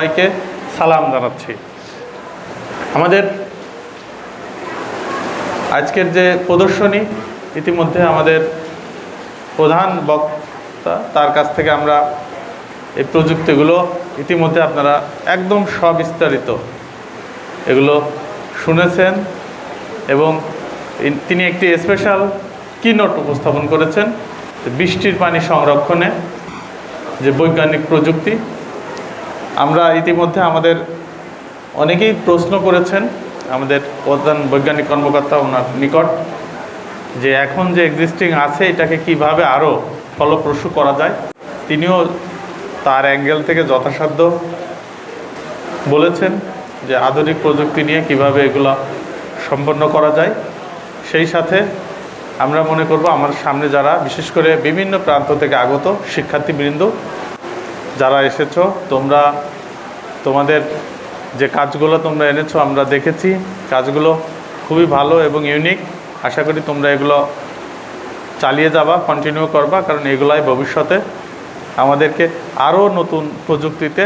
সবাইকে সালাম জানাচ্ছি। আমাদের আজকের যে প্রদর্শনী, ইতিমধ্যে আমাদের প্রধান বক্তা তার কাছ থেকে আমরা এই প্রযুক্তিগুলো ইতিমধ্যে আপনারা একদম সবিস্তারিত এগুলো শুনেছেন এবং তিনি একটি স্পেশাল কিনোট উপস্থাপন করেছেন, বৃষ্টির পানি সংরক্ষণে যে বৈজ্ঞানিক প্রযুক্তি। আমরা ইতিমধ্যে আমাদের অনেকেই প্রশ্ন করেছেন, আমাদের প্রধান বৈজ্ঞানিক কর্মকর্তা ওনার নিকট, যে এখন যে এক্সিস্টিং আছে, এটাকে কীভাবে আরও ফলপ্রসূ করা যায়? তিনিও তার অ্যাঙ্গেল থেকে যথাসাধ্য বলেছেন যে আধুনিক প্রযুক্তি নিয়ে কীভাবে এগুলো সম্পন্ন করা যায়। সেই সাথে আমরা মনে করব, আমার সামনে যারা, বিশেষ করে বিভিন্ন প্রান্ত থেকে আগত শিক্ষার্থীবৃন্দ যারা এসেছ, তোমরা তোমাদের যে কাজগুলো তোমরা এনেছো, আমরা দেখেছি। কাজগুলো খুবই ভালো এবং ইউনিক আশা করি তোমরা এগুলো চালিয়ে যাবা কন্টিনিউ করবা, কারণ এগুলাই ভবিষ্যতে আমাদেরকে আরও নতুন প্রযুক্তিতে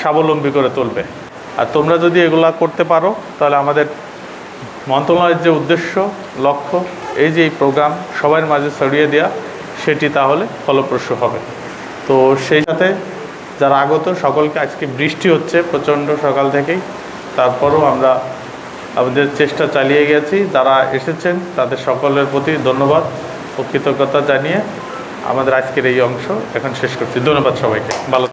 স্বাবলম্বী করে তুলবে। আর তোমরা যদি এগুলা করতে পারো, তাহলে আমাদের মন্ত্রণালয়ের যে উদ্দেশ্য, লক্ষ্য, এই যে এই প্রোগ্রাম সবার মাঝে ছড়িয়ে দেওয়া সেটি তাহলে ফলপ্রসূ হবে। তো সেই সাথে যারা আগত, সকলকে আজকে বৃষ্টি হচ্ছে প্রচণ্ড সকাল থেকেই। তারপরও আমরা আমাদের চেষ্টা চালিয়ে গেছি। যারা এসেছেন, তাদের সকলের প্রতি ধন্যবাদ ও কৃতজ্ঞতা জানিয়ে আমাদের আজকের এই অংশ এখন শেষ করছি। ধন্যবাদ সবাইকে। ভালো